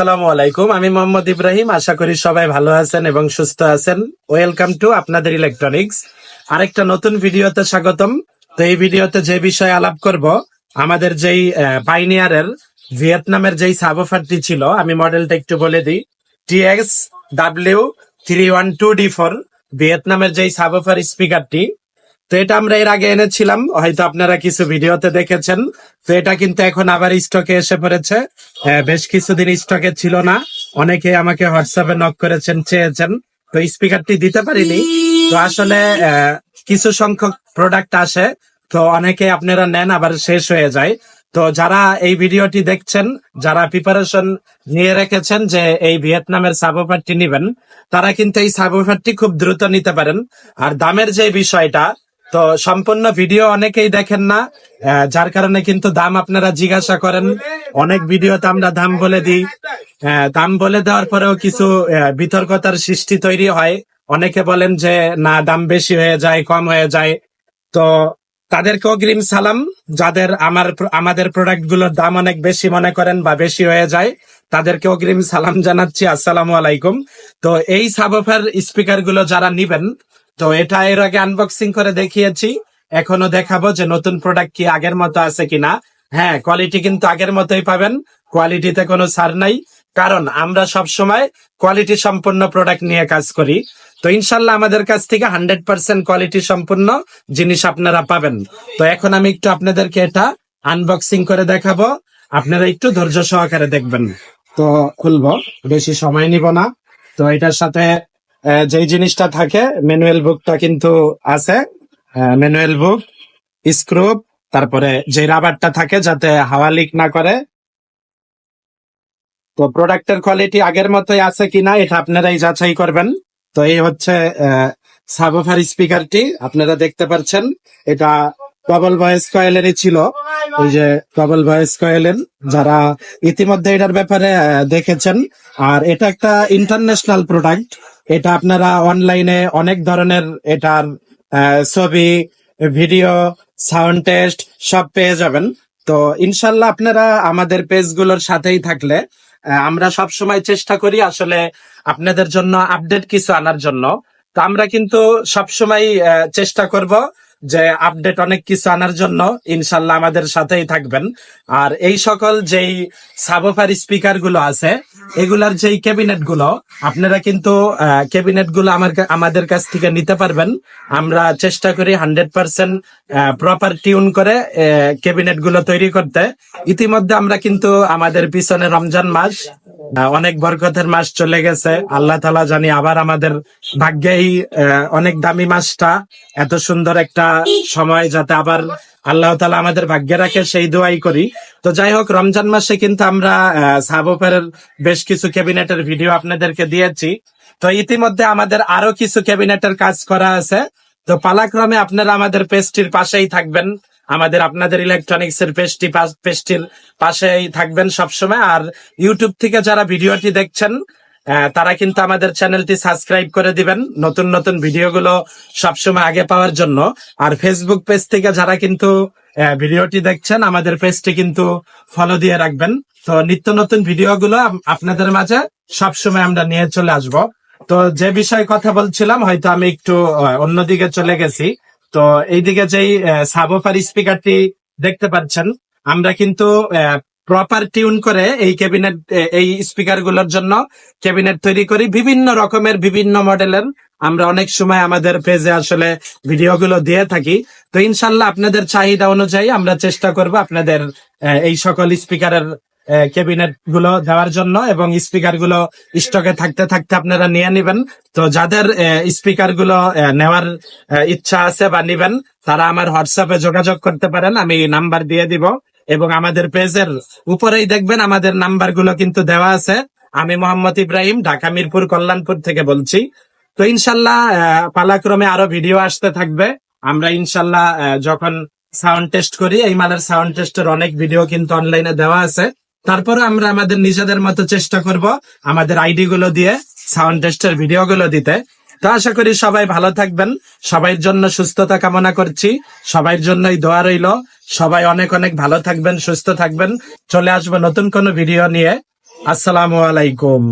আসসালামু আলাইকুম। আমি মোহাম্মদ ইব্রাহিম। আশা করি সবাই ভালো আছেন এবং সুস্থ আছেন। ওয়েলকাম টু আপনাদের ইলেকট্রনিক্স আরেকটা নতুন ভিডিওতে স্বাগতম। তো এই ভিডিওতে যে বিষয়ে আলাপ করব, আমাদের যেই পাইনিয়ারের ভিয়েতনামের যেই সাবোফারটি ছিল, আমি মডেলটা একটু বলে দিই। TX W three one two D four ভিয়েতনামের যেই সাবোফার স্পিকারটি তো এটা আমরা এর আগে এনেছিলাম হয়তো আপনারা কিছু ভিডিওতে দেখেছেন। তো এটা কিন্তু এখন আবার স্টকে এসে পড়েছে। আহ, বেশ কিছুদিন স্টকে ছিল না। অনেকে আমাকে হোয়াটসঅ্যাপে নক করেছেন চেয়েছেন। তো স্পিকারটি দিতে পারিনি। তো আসলে কিছু সংখ্যক প্রোডাক্ট আসে। তো অনেকে আপনারা নেন আবার শেষ হয়ে যায়। তো যারা এই ভিডিওটি দেখছেন যারা প্রিপারেশন নিয়ে রেখেছেন যে এই ভিয়েতনামের সাবোফারটি নিবেন তারা কিন্তু এই সাবোফারটি খুব দ্রুত নিতে পারেন। আর দামের যে বিষয়টা তো সম্পূর্ণ ভিডিও অনেকেই দেখেন না যার কারণে কিন্তু দাম আপনারা জিজ্ঞাসা করেন। অনেক ভিডিওতে আমরা দাম বলে দিই। দাম বলে দেওয়ার পরেও কিছু বিতর্কতার সৃষ্টি তৈরি হয়। অনেকে বলেন যে, না, দাম বেশি হয়ে যায়, কম হয়ে যায়। তো তাদেরকে অগ্রিম সালাম। যাদের আমার আমাদের প্রোডাক্টগুলোর দাম অনেক বেশি মনে করেন বা বেশি হয়ে যায় তাদেরকে অগ্রিম সালাম জানাচ্ছি। আসসালামু আলাইকুম। তো এই সাবফার স্পিকারগুলো যারা নিবেন তো এটা এর আগে আনবক্সিং করে দেখিয়েছি। এখনও দেখাবো যে নতুন প্রোডাক্ট কি আগের মতো আছে কিনা। হ্যাঁ কোয়ালিটি কিন্তু আগের মতোই পাবেন। কোয়ালিটিতে কোনো ছাড় নাই। কারণ আমরা সব সময় কোয়ালিটি সম্পন্ন প্রোডাক্ট নিয়ে কাজ করি। তো ইনশাল্লাহ আমাদের কাছ থেকে হান্ড্রেড পার্সেন্ট কোয়ালিটি সম্পূর্ণ জিনিস আপনারা পাবেন। তো এখন আমি একটু আপনাদেরকে এটা আনবক্সিং করে দেখাবো। আপনারা একটু ধৈর্য সহকারে দেখবেন। তো খুলবো, বেশি সময় নিব না। তো এটার সাথে যেই জিনিসটা থাকে ম্যানুয়াল বুকটা কিন্তু আছে। ম্যানুয়াল বুক স্ক্রুপ তারপরে যে রাবারটা থাকে যাতে হাওয়া লিক না করে। তো প্রোডাক্টের কোয়ালিটি আগের মতোই আছে কিনা এটা আপনারাই যাচাই করবেন। তো এই হচ্ছে সাবফার স্পিকারটি আপনারা দেখতে পাচ্ছেন এটা ডবল ভয়েস কয়েলেরই ছিল। ওই যে ডবল ভয়েস কয়েলের যারা ইতিমধ্যে এটার ব্যাপারে দেখেছেন। আর এটা একটা ইন্টারন্যাশনাল প্রোডাক্ট এটা আপনারা অনলাইনে অনেক ধরনের এটার ছবি ভিডিও সাউন্ড টেস্ট সব পেয়ে যাবেন। তো ইনশাল্লাহ আপনারা আমাদের পেজগুলোর সাথেই থাকলে আমরা সব সময় চেষ্টা করি আসলে আপনাদের জন্য আপডেট কিছু আনার জন্য। তো আমরা কিন্তু সব সময় চেষ্টা করব যে আপডেট অনেক কিছু আনার জন্য ইনশাল্লাহ আমাদের সাথেই থাকবেন। আর এই সকল যেই সাবফার স্পিকারগুলো আছে, এগুলার যেই ক্যাবিনেটগুলো, আপনারা কিন্তু ক্যাবিনেটগুলো আমার আমাদের কাছ থেকে নিতে পারবেন। আমরা চেষ্টা করি হান্ড্রেড পার্সেন্ট প্রপার টিউন করে ক্যাবিনেটগুলো তৈরি করতে। ইতিমধ্যে আমরা কিন্তু আমাদের পিছনে রমজান মাস অনেক বরকতের মাস চলে গেছে। আল্লাহ তালা জানি আবার আমাদের ভাগ্যেই অনেক দামি মাসটা, এত সুন্দর একটা সময় যাতে আবার আল্লাহ তালা আমাদের ভাগ্যে রাখে সেই দোয়াই করি। তো যাই হোক, রমজান মাসে কিন্তু আমরা সাবোফারের বেশ কিছু ক্যাবিনেটের ভিডিও আপনাদেরকে দিয়েছি। তো ইতিমধ্যে আমাদের আরও কিছু ক্যাবিনেটের কাজ করা আছে। তো পালাক্রমে আপনারা আমাদের পেজটির পাশেই থাকবেন। আমাদের আপনাদের ইলেকট্রনিক্স এর পেজটি পাশ- পেজটির পাশেই থাকবেন সবসময়। আর ইউটিউব থেকে যারা ভিডিওটি দেখছেন তারা কিন্তু আমাদের চ্যানেলটি সাবস্ক্রাইব করে দিবেন নতুন নতুন ভিডিওগুলো সবসময় আগে পাওয়ার জন্য। আর ফেসবুক পেজ থেকে যারা কিন্তু ভিডিওটি দেখছেন, আমাদের পেজটি কিন্তু ফলো দিয়ে রাখবেন। তো নিত্য নতুন ভিডিওগুলো আপনাদের মাঝে সবসময় আমরা নিয়ে চলে আসব। তো যে বিষয়ে কথা বলছিলাম, হয়তো আমি একটু অন্যদিকে চলে গেছি। তো এইদিকে যেই সাবোফার স্পিকারটি দেখতে পাচ্ছেন, আমরা কিন্তু প্রপার টিউন করে এই ক্যাবিনেট এই স্পিকারগুলোর জন্য ক্যাবিনেট তৈরি করি। বিভিন্ন রকমের, বিভিন্ন মডেলের। আমরা অনেক সময় আমাদের পেজে আসলে ভিডিওগুলো দিয়ে থাকি। তো ইনশাল্লাহ আপনাদের চাহিদা অনুযায়ী আমরা চেষ্টা করব আপনাদের এই সকল স্পিকারের ক্যাবিনেটগুলো দেওয়ার জন্য এবং স্পিকারগুলো স্টকে থাকতে থাকতে আপনারা নিয়ে নিবেন। তো যাদের স্পিকারগুলো নেওয়ার ইচ্ছা আছে বা নিবেন, তারা আমার হোয়াটসঅ্যাপে যোগাযোগ করতে পারেন, আমি নাম্বার দিয়ে দিব। এবং আমাদের পেজের উপরেই দেখবেন আমাদের নাম্বারগুলো কিন্তু দেওয়া আছে। আমি মোহাম্মদ ইব্রাহিম, ঢাকা, মিরপুর, কল্যাণপুর থেকে বলছি। তো ইনশাল্লাহ পালাক্রমে আরও ভিডিও আসতে থাকবে। আমরা ইনশাল্লাহ যখন সাউন্ড টেস্ট করি, এই মালের সাউন্ড টেস্টের অনেক ভিডিও কিন্তু অনলাইনে দেওয়া আছে। তারপরে আমরা আমাদের নিজেদের মতো চেষ্টা করব আমাদের আইডি গুলো দিয়ে, সাউন্ড টেস্টের ভিডিও গুলো দিতে। তো আশা করি সবাই ভালো থাকবেন। সবাই জন্য সুস্থতা কামনা করছি। সবাই জন্যই দোয়া রইল। সবাই অনেক অনেক ভালো থাকবেন, সুস্থ থাকবেন। চলে আসব নতুন কোনো ভিডিও নিয়ে। আসসালামু আলাইকুম।